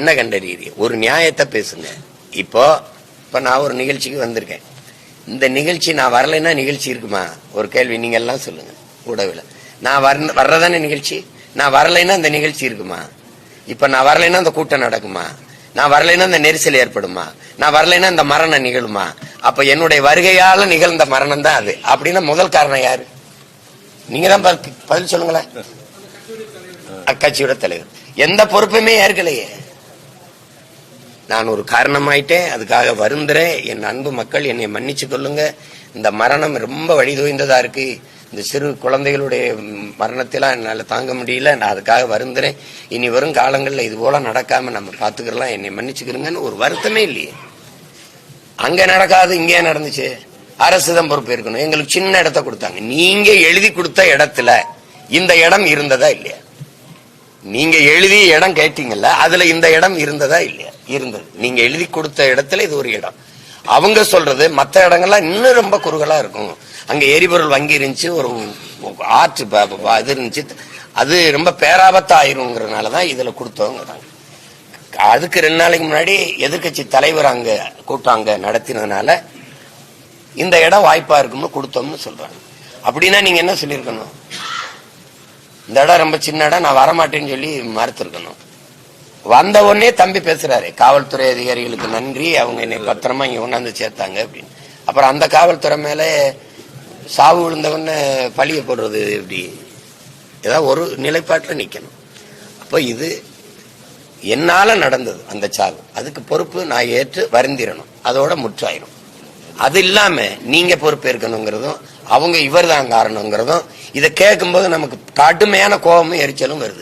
என்ன கண்டறியுது ஒரு நியாயத்தை பேசுங்க. இப்போ இப்போ நான் ஒரு நிகழ்ச்சிக்கு வந்திருக்கேன். இந்த நிகழ்ச்சி நான் வரலைன்னா நிகழ்ச்சி இருக்குமா? ஒரு கேள்வி நீங்க எல்லாம் சொல்லுங்க கூடவில் நான் வர வர்றதானே நிகழ்ச்சி? நான் வரலைன்னா இந்த நிகழ்ச்சி இருக்குமா? இப்போ நான் வரலைன்னா அந்த கூட்டம் நடக்குமா? நான் வரலைன்னா இந்த நெரிசல் ஏற்படுமா? நான் வரலைன்னா இந்த மரணம் நிகழுமா? அப்ப என்னுடைய வருகையால நிகழ்ந்த மரணம் தான் அது. அப்படின்னா முதல் காரணம் யாரு? நீங்க தான் பதில் சொல்லுங்களேன். அக்கட்சியோட தலைவர். எந்த பொறுப்புமே ஏற்கலையே. நான் ஒரு காரணமாயிட்டேன் அதுக்காக வருந்துறேன். என் அன்பு மக்கள் என்னை மன்னிச்சு கொள்ளுங்க. இந்த மரணம் ரொம்ப வழிதோய்ந்ததா இருக்கு. இந்த சிறு குழந்தைகளுடைய மரணத்தெல்லாம் என்னால் தாங்க முடியல. நான் அதுக்காக வருந்துறேன். இனி வரும் காலங்களில் இது போல நடக்காம நம்ம பாத்துக்கலாம் என்னை மன்னிச்சுக்கிறோங்கன்னு ஒரு வருத்தமே இல்லையே. அங்க நடக்காது இங்கே நடந்துச்சு. அரசு தான் பொறுப்பு இருக்கணும். எங்களுக்கு சின்ன இடத்த கொடுத்தாங்க. நீங்க எழுதி கொடுத்த இடத்துல இந்த இடம் இருந்ததா இல்லையா? நீங்க எழுதி இடம் கேட்டீங்கல்ல அதுல இந்த இடம் இருந்ததா இல்லையா? இருந்தது. நீங்க எழுதி கொடுத்த இடத்துல இது ஒரு இடம். அவங்க சொல்றது மற்ற இடங்கள்லாம் இன்னும் ரொம்ப குறுகலா இருக்கும். அங்க எரிபொருள் வங்கி இருந்துச்சு ஒரு ஆற்று இது இருந்துச்சு. அது ரொம்ப பேராபத்தா ஆயிருங்கிறதுனாலதான் இதுல கொடுத்தவங்க அதுக்கு ரெண்டு நாளைக்கு முன்னாடி எதிர்க்கட்சி தலைவர் அங்க கூட்டம் அங்க நடத்தினதுனால இந்த இடம் வாய்ப்பா இருக்கும்னு கொடுத்தோம்னு சொல்றாங்க. அப்படின்னா நீங்க என்ன சொல்லியிருக்கணும்? இந்த இடம் ரொம்ப சின்ன இடம் நான் வரமாட்டேன்னு சொல்லி மறுத்துருக்கணும். வந்த உடனே தம்பி பேசுறாரு காவல்துறை அதிகாரிகளுக்கு நன்றி அவங்க என்னை பத்திரமா இங்க கொண்டாந்து சேர்த்தாங்க அப்படின்னு. அப்புறம் அந்த காவல்துறை மேல சாவு விழுந்தவன பழிய போடுறது எப்படி? ஏதாவது ஒரு நிலைப்பாட்டில் நிக்கணும். அப்போ இது என்னால நடந்தது அந்த சாவு. அதுக்கு பொறுப்பு நான் ஏற்று வருந்திரணும். அதோட முற்றாயிரும். அது இல்லாம நீங்க பொறுப்பேற்கணுங்கிறதும் அவங்க இவர் தான் காரணங்கிறதும் இதை கேட்கும்போது நமக்கு கடுமையான கோபமும் எரிச்சலும் வருது.